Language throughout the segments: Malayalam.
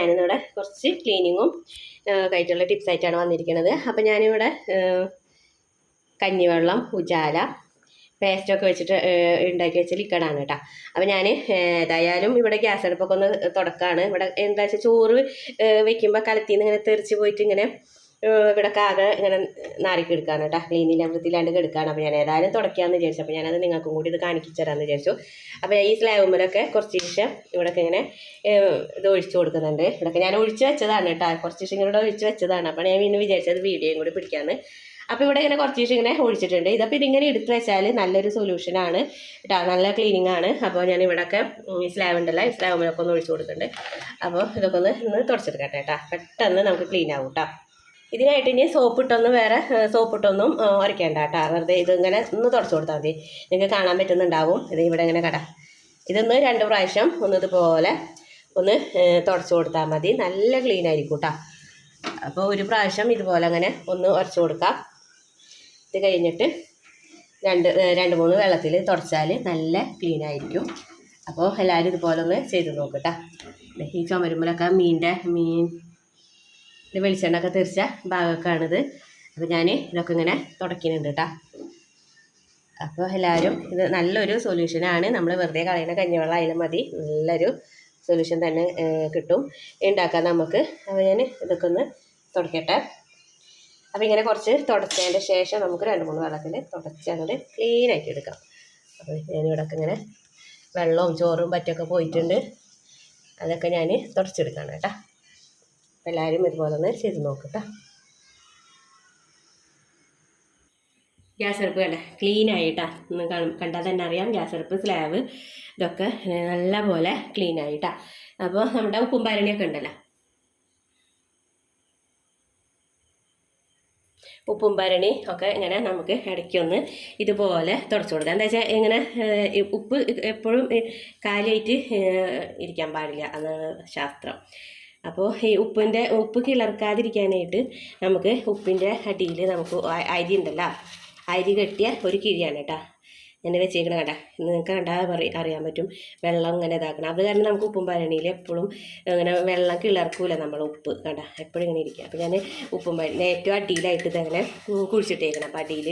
ഞാനിന്നിവിടെ കുറച്ച് ക്ലീനിങ്ങും ടിപ്സ് ആയിട്ടാണ് വന്നിരിക്കുന്നത്. അപ്പം ഞാനിവിടെ കഞ്ഞിവെള്ളം ഉജാല പേസ്റ്റൊക്കെ വെച്ചിട്ട് ഉണ്ടാക്കി വെച്ച ലിക്കഡാണ് കേട്ടോ അപ്പം ഞാൻ ഏതായാലും ഇവിടെ ഗ്യാസ് അടുപ്പൊക്കെ ഒന്ന് തുടക്കമാണ് ഇവിടെ എന്താ വെച്ചാൽ ചോറ് വെക്കുമ്പോൾ കലത്തിൽ നിന്ന് ഇങ്ങനെ തെറിച്ച് പോയിട്ട് ഇങ്ങനെ ഇവിടെ ആകെ ഇങ്ങനെ നാറിക്ക് എടുക്കാണ് കേട്ടോ ക്ലീനില്ല വൃത്തിയില്ലാണ്ട് കെടുക്കാണ്. അപ്പോൾ ഞാൻ ഏതായാലും തുടക്കാമെന്ന് വിചാരിച്ചു. അപ്പോൾ ഞാനത് നിങ്ങൾക്കും കൂടി ഇത് കാണിച്ചു തരാമെന്ന് വിചാരിച്ചു. അപ്പോൾ ഈ സ്ലാബുമ്മലൊക്കെ കുറച്ച് ശേഷം ഇവിടെയൊക്കെ ഇങ്ങനെ ഇത് ഒഴിച്ചു കൊടുക്കുന്നുണ്ട്. ഇവിടെയൊക്കെ ഞാൻ ഒഴിച്ച് വെച്ചതാണ് കേട്ടോ. കുറച്ച് ശേഷം ഇങ്ങനെ ഒഴിച്ച് വെച്ചതാണ്. അപ്പോൾ ഞാൻ പിന്നെ വിചാരിച്ചത് വീഡിയോയും കൂടി പിടിക്കാമെന്ന് അപ്പോൾ ഇവിടെ ഇങ്ങനെ കുറച്ച് ദിവസം ഇങ്ങനെ ഒഴിച്ചിട്ടുണ്ട്. ഇതപ്പോൾ ഇതിങ്ങനെ എടുത്ത് വെച്ചാൽ നല്ലൊരു സൊല്യൂഷനാണ് കേട്ടോ. നല്ല ക്ലീനിങ് ആണ്. അപ്പോൾ ഞാൻ ഇവിടെയൊക്കെ സ്ലാബ് ഉണ്ടല്ലോ സ്ലാബിലൊക്കെ ഒന്ന് ഒഴിച്ച് കൊടുക്കുന്നുണ്ട്. അപ്പോൾ ഇതൊക്കെ ഒന്ന് ഇന്ന് തുടച്ചെടുക്കട്ടെ കേട്ടോ. പെട്ടെന്ന് നമുക്ക് ക്ലീൻ ആവും കേട്ടോ. ഇതിനായിട്ട് ഇനി സോപ്പിട്ടൊന്നും വേറെ സോപ്പിട്ടൊന്നും ഉരയ്ക്കേണ്ട കേട്ടോ. വെറുതെ ഇതിങ്ങനെ ഒന്ന് തുടച്ചു കൊടുത്താൽ മതി. നിങ്ങൾക്ക് കാണാൻ പറ്റുന്നുണ്ടാവും. ഇത് ഇവിടെ ഇങ്ങനെ കട. ഇതൊന്ന് രണ്ട് പ്രാവശ്യം ഒന്ന് ഇതുപോലെ ഒന്ന് തുടച്ചു കൊടുത്താൽ മതി. നല്ല ക്ലീൻ ആയിരിക്കും കേട്ടോ. അപ്പോൾ ഒരു പ്രാവശ്യം ഇതുപോലെ അങ്ങനെ ഒന്ന് ഉരച്ചു കൊടുക്കാം. ഇത് കഴിഞ്ഞിട്ട് രണ്ട് രണ്ട് മൂന്ന് വെള്ളത്തിൽ തുടച്ചാൽ നല്ല ക്ലീൻ ആയിരിക്കും. അപ്പോൾ എല്ലാവരും ഇതുപോലെ ഒന്ന് ചെയ്ത് നോക്കട്ടോ ഈ ചുമരുമ്പലൊക്കെ മീനിന്റെ മീൻ ഇത് വെളിച്ചെണ്ണ ഒക്കെ തെറിച്ച ഭാഗമൊക്കെയാണിത്. അപ്പോൾ ഞാൻ ഇതൊക്കെ ഇങ്ങനെ തുടക്കുന്നുണ്ട് കേട്ടോ. അപ്പോൾ എല്ലാവരും ഇത് നല്ലൊരു സൊല്യൂഷനാണ് നമ്മൾ വെറുതെ കളയുന്ന കഞ്ഞിവെള്ളം അതിലും മതി. നല്ലൊരു സൊല്യൂഷൻ തന്നെ കിട്ടും. ഉണ്ടാക്കാം നമുക്ക്. അപ്പോൾ ഞാൻ ഇതൊക്കെ ഒന്ന് തുടക്കട്ടെ അപ്പോൾ ഇങ്ങനെ കുറച്ച് തുടച്ചതിന്റെ ശേഷം നമുക്ക് രണ്ട് മൂന്ന് വെള്ളത്തിൽ തുടച്ച് അങ്ങോട്ട് ക്ലീൻ എടുക്കാം. അപ്പോൾ ഞാനിവിടെയൊക്കെ ഇങ്ങനെ വെള്ളവും ചോറും പറ്റൊക്കെ പോയിട്ടുണ്ട്. അതൊക്കെ ഞാൻ തുടച്ചെടുക്കാണ് കേട്ടോ. എല്ലാവരും ഇതുപോലെ ഒന്ന് ചെയ്ത് നോക്കട്ടോ ഗ്യാസ് അടുപ്പ് കണ്ട? ക്ലീൻ ആയിട്ടാ. ഒന്ന് കണ്ടാൽ തന്നെ അറിയാം. ഗ്യാസ് അടുപ്പ് സ്ലാബ് ഇതൊക്കെ നല്ല പോലെ ക്ലീൻ ആയിട്ടാ. അപ്പോൾ നമ്മുടെ ഉപ്പുംപാരണിയൊക്കെ ഉണ്ടല്ലോ? ഉപ്പും ഭരണി ഒക്കെ ഇങ്ങനെ നമുക്ക് ഇടയ്ക്കൊന്ന് ഇതുപോലെ തുടച്ചു കൊടുക്കാം. എന്താ വെച്ചാൽ ഇങ്ങനെ ഉപ്പ് എപ്പോഴും കാലിയായിട്ട് ഇരിക്കാൻ പാടില്ല. അതാണ് ശാസ്ത്രം. അപ്പോൾ ഈ ഉപ്പിന്റെ ഉപ്പ് കിളർക്കാതിരിക്കാനായിട്ട് നമുക്ക് ഉപ്പിന്റെ അടിയിൽ നമുക്ക് അരി ഉണ്ടല്ലോ. അരി കെട്ടിയ ഒരു കിഴിയാണ് കേട്ടോ. ഞാൻ വെച്ചേക്കണ കേട്ടാ നിങ്ങൾക്ക് കണ്ടാൽ അറിയാൻ പറ്റും. വെള്ളം ഇങ്ങനെ ഇതാക്കണം. അത് കാരണം നമുക്ക് ഉപ്പും പരണിയിൽ എപ്പോഴും ഇങ്ങനെ വെള്ളം കിളർക്കൂല നമ്മൾ ഉപ്പ് കണ്ട. എപ്പോഴും ഇങ്ങനെ ഇരിക്കുക അപ്പോൾ ഞാൻ ഉപ്പും പരണി ഏറ്റവും അടിയിലായിട്ട് ഇതങ്ങനെ കുഴിച്ചിട്ടേക്കണം. അപ്പോൾ അടിയിൽ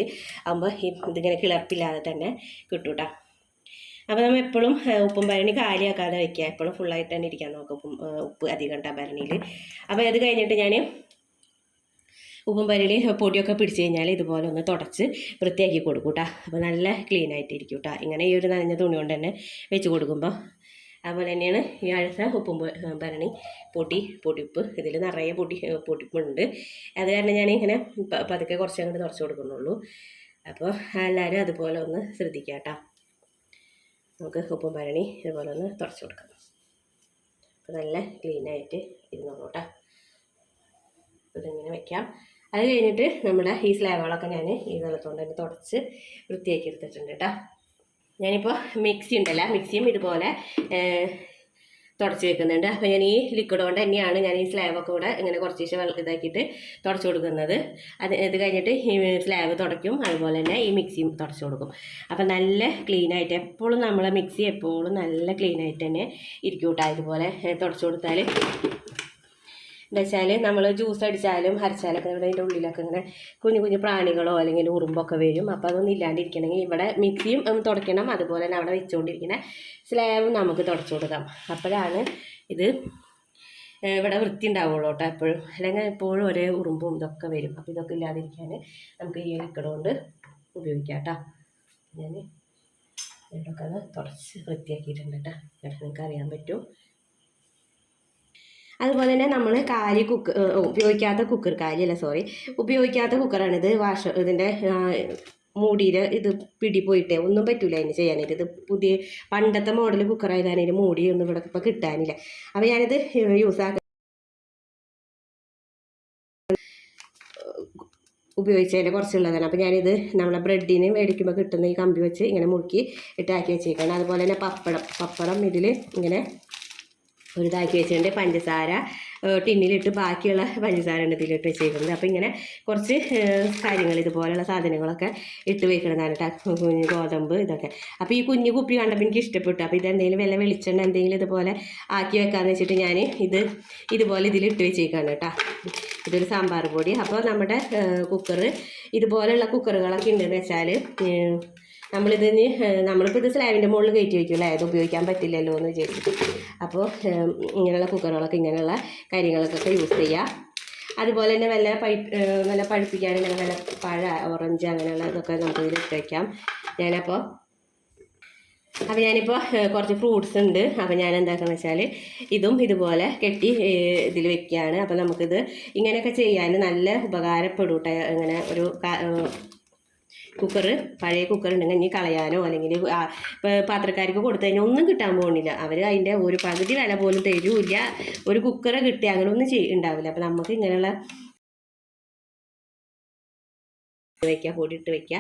ആകുമ്പോൾ ഇതിങ്ങനെ കിളർപ്പില്ലാതെ തന്നെ കിട്ടും കേട്ടോ അപ്പോൾ നമ്മൾ എപ്പോഴും ഉപ്പും ഭരണി കാലിയാക്കാതെ വയ്ക്കുക എപ്പോഴും ഫുള്ളായിട്ട് തന്നെ ഇരിക്കാൻ നോക്കുക ഉപ്പും ഉപ്പ് അധികം ഉണ്ടാ ഭരണിയിൽ അപ്പോൾ അത് കഴിഞ്ഞിട്ട് ഞാൻ ഉപ്പും ഭരണിയിൽ പൊടിയൊക്കെ പിടിച്ച് കഴിഞ്ഞാൽ ഇതുപോലെ ഒന്ന് തുടച്ച് വൃത്തിയാക്കി കൊടുക്കും കേട്ടോ അപ്പോൾ നല്ല ക്ലീൻ ആയിട്ടിരിക്കും കേട്ടോ ഇങ്ങനെ ഈ ഒരു നനഞ്ഞ തുണി കൊണ്ട് തന്നെ വെച്ച് കൊടുക്കുമ്പോൾ അതുപോലെ തന്നെയാണ് ഈ അഴുത്ത ഉപ്പും ഭരണി പൊടി പൊടിപ്പ് ഇതിൽ നിറയെ പൊടി പൊടിപ്പുണ്ട്. അത് കാരണം ഞാൻ ഇങ്ങനെ പതുക്കെ കുറച്ച് അങ്ങോട്ട് തുടച്ച് കൊടുക്കുന്നുള്ളൂ. അപ്പോൾ എല്ലാവരും അതുപോലെ ഒന്ന് ശ്രദ്ധിക്കാം കേട്ടോ നമുക്ക് ഉപ്പും പരണി ഇതുപോലെ ഒന്ന് തുടച്ച് കൊടുക്കാം. അപ്പോൾ നല്ല ക്ലീനായിട്ട് ഇരുന്നോളൂ കേട്ടോ. ഇതിങ്ങനെ വെക്കാം. അത് കഴിഞ്ഞിട്ട് നമ്മുടെ ഈ സ്ലാബുകളൊക്കെ ഞാൻ ഈ വെള്ളത്തോണ്ട് തന്നെ തുടച്ച് വൃത്തിയാക്കി എടുത്തിട്ടുണ്ട് കേട്ടോ. ഞാനിപ്പോൾ മിക്സി ഉണ്ടല്ല മിക്സിയും ഇതുപോലെ തുടച്ച് വെക്കുന്നുണ്ട്. അപ്പോൾ ഞാൻ ഈ ലിക്വിഡ് കൊണ്ട് തന്നെയാണ് ഞാൻ ഈ സ്ലാബൊക്കെ കൂടെ ഇങ്ങനെ കുറച്ച് വെള്ളം ഇതാക്കിയിട്ട് തുടച്ച് കൊടുക്കുന്നത്. അത് ഇത് കഴിഞ്ഞിട്ട് ഈ സ്ലാബ് തുടയ്ക്കും. അതുപോലെ തന്നെ ഈ മിക്സിയും തുടച്ച് കൊടുക്കും. അപ്പോൾ നല്ല ക്ലീൻ ആയിട്ട് എപ്പോഴും നമ്മളെ മിക്സി എപ്പോഴും നല്ല ക്ലീൻ ആയിട്ട് തന്നെ ഇരിക്കും കേട്ടോ. ഇതുപോലെ തുടച്ച് കൊടുത്താൽ എന്താ വെച്ചാൽ നമ്മൾ ജ്യൂസ് അടിച്ചാലും അരച്ചാലൊക്കെ ഇവിടെ അതിന്റെ ഉള്ളിലൊക്കെ ഇങ്ങനെ കുഞ്ഞു കുഞ്ഞു പ്രാണികളോ അല്ലെങ്കിൽ ഉറുമ്പൊക്കെ വരും. അപ്പോൾ അതൊന്നും ഇല്ലാണ്ടിരിക്കണമെങ്കിൽ ഇവിടെ മിക്സിയും തുടയ്ക്കണം. അതുപോലെ തന്നെ അവിടെ വെച്ചുകൊണ്ടിരിക്കുന്ന സ്ലാബും നമുക്ക് തുടച്ചു കൊടുക്കാം. അപ്പോഴാണ് ഇത് ഇവിടെ വൃത്തി ഉണ്ടാവുള്ളൂ കേട്ടോ എപ്പോഴും. അല്ലെങ്കിൽ എപ്പോഴും ഒരേ ഉറുമ്പും ഇതൊക്കെ വരും. അപ്പോൾ ഇതൊക്കെ ഇല്ലാതിരിക്കാൻ നമുക്ക് ഈ ലിക്വിഡ് കൊണ്ട് ഉപയോഗിക്കാം കേട്ടോ. ഞാൻ ഇതൊക്കെ അത് തുടച്ച് വൃത്തിയാക്കിയിട്ടുണ്ട് കേട്ടോ. നിങ്ങൾക്ക് അറിയാൻ പറ്റും. അതുപോലെ തന്നെ നമ്മൾ കാലി കുക്ക് ഉപയോഗിക്കാത്ത കുക്കർ കാലി അല്ല സോറി ഉപയോഗിക്കാത്ത കുക്കറാണിത് വാഷ ഇതിന്റെ മൂടിയിൽ ഇത് പിടി പോയിട്ടേ ഒന്നും പറ്റൂല അതിന് ചെയ്യാനായിട്ട്. ഇത് പുതിയ പണ്ടത്തെ മോഡൽ കുക്കറായത് അതിന് മൂടി ഒന്നും ഇവിടെ ഇപ്പോൾ കിട്ടാനില്ല. അപ്പോൾ ഞാനിത് യൂസ് ആക്ക ഉപയോഗിച്ചതിന്റെ കുറച്ചുള്ളതാണ്. അപ്പോൾ ഞാനിത് നമ്മളെ ബ്രെഡിന് മേടിക്കുമ്പോൾ കിട്ടുന്ന ഈ കമ്പി വെച്ച് ഇങ്ങനെ മുറുക്കി ഇട്ടാക്കി വെച്ചേക്കാണ്. അതുപോലെ തന്നെ പപ്പടം പപ്പടം ഇതിൽ ഇങ്ങനെ ഒരു ഇതാക്കി വെച്ചിട്ടുണ്ട്. പഞ്ചസാര ടിന്നിലിട്ട് ബാക്കിയുള്ള പഞ്ചസാര ഇതിലിട്ട് വെച്ചേക്കുന്നത്. അപ്പോൾ ഇങ്ങനെ കുറച്ച് കാര്യങ്ങൾ ഇതുപോലെയുള്ള സാധനങ്ങളൊക്കെ ഇട്ട് വെക്കണതാണ് കേട്ടോ കുഞ്ഞ് ഗോതമ്പ് ഇതൊക്കെ. അപ്പോൾ ഈ കുഞ്ഞു കുപ്പി കണ്ടപ്പോൾ എനിക്ക് ഇഷ്ടപ്പെട്ടു. അപ്പോൾ ഇതെന്തെങ്കിലും വില വെളിച്ചെണ്ണ എന്തെങ്കിലും ഇതുപോലെ ആക്കി വെക്കാമെന്ന് വെച്ചിട്ട് ഞാൻ ഇത് ഇതുപോലെ ഇതിലിട്ട് വെച്ചേക്കാണ് കേട്ടോ ഇതൊരു സാമ്പാർ പൊടി. അപ്പോൾ നമ്മുടെ കുക്കർ ഇതുപോലെയുള്ള കുക്കറുകളൊക്കെ ഉണ്ടെന്ന് വെച്ചാൽ നമ്മളിതിന് നമ്മളിപ്പോൾ ഇത് സ്ലാബിന്റെ മുകളിൽ കയറ്റി വയ്ക്കുമല്ലേ ഇത് ഉപയോഗിക്കാൻ പറ്റില്ലല്ലോ എന്ന് വിചാരിച്ചിട്ട്. അപ്പോൾ ഇങ്ങനെയുള്ള കുക്കറുകളൊക്കെ ഇങ്ങനെയുള്ള കാര്യങ്ങൾക്കൊക്കെ യൂസ് ചെയ്യുക അതുപോലെ തന്നെ വല്ല പഴി നല്ല വല്ല പഴുപ്പിക്കാനുണ്ടെങ്കിൽ വല്ല പഴ ഓറഞ്ച് അങ്ങനെയുള്ള ഇതൊക്കെ നമുക്ക് ഇതിൽ ഇട്ട് വയ്ക്കാം ഞാനപ്പോൾ അപ്പോൾ ഞാനിപ്പോൾ കുറച്ച് ഫ്രൂട്ട്സ് ഉണ്ട്. അപ്പോൾ ഞാൻ എന്താക്കാന്ന് വെച്ചാൽ ഇതും ഇതുപോലെ കെട്ടി ഇതിൽ വെക്കുകയാണ് അപ്പോൾ നമുക്കിത് ഇങ്ങനെയൊക്കെ ചെയ്യാൻ നല്ല ഉപകാരപ്പെടും കേട്ടോ ഇങ്ങനെ ഒരു കുക്കർ പഴയ കുക്കർ ഉണ്ടെങ്കിൽ ഇനി കളയാനോ അല്ലെങ്കിൽ പാത്രക്കാർക്ക് കൊടുത്തു കഴിഞ്ഞാൽ ഒന്നും കിട്ടാൻ പോകുന്നില്ല അവർ അതിന്റെ ഒരു പകുതി വില പോലും തരൂല്ല. ഒരു കുക്കർ കിട്ടിയാൽ അങ്ങനെ ഒന്നും ചെയ് ഉണ്ടാവില്ല. അപ്പം നമുക്ക് ഇങ്ങനെയുള്ള വയ്ക്കുക പൊടിയിട്ട് വെക്കുക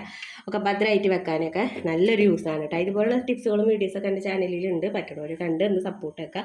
ഒക്കെ ഭദ്രമായിട്ട് വെക്കാനൊക്കെ നല്ലൊരു യൂസാണ് കേട്ടോ. ഇതുപോലുള്ള ടിപ്സുകളും വീഡിയോസൊക്കെ എന്റെ ചാനലിലുണ്ട് പറ്റണവർ കണ്ട് ഒന്ന് സപ്പോർട്ട് വെക്കുക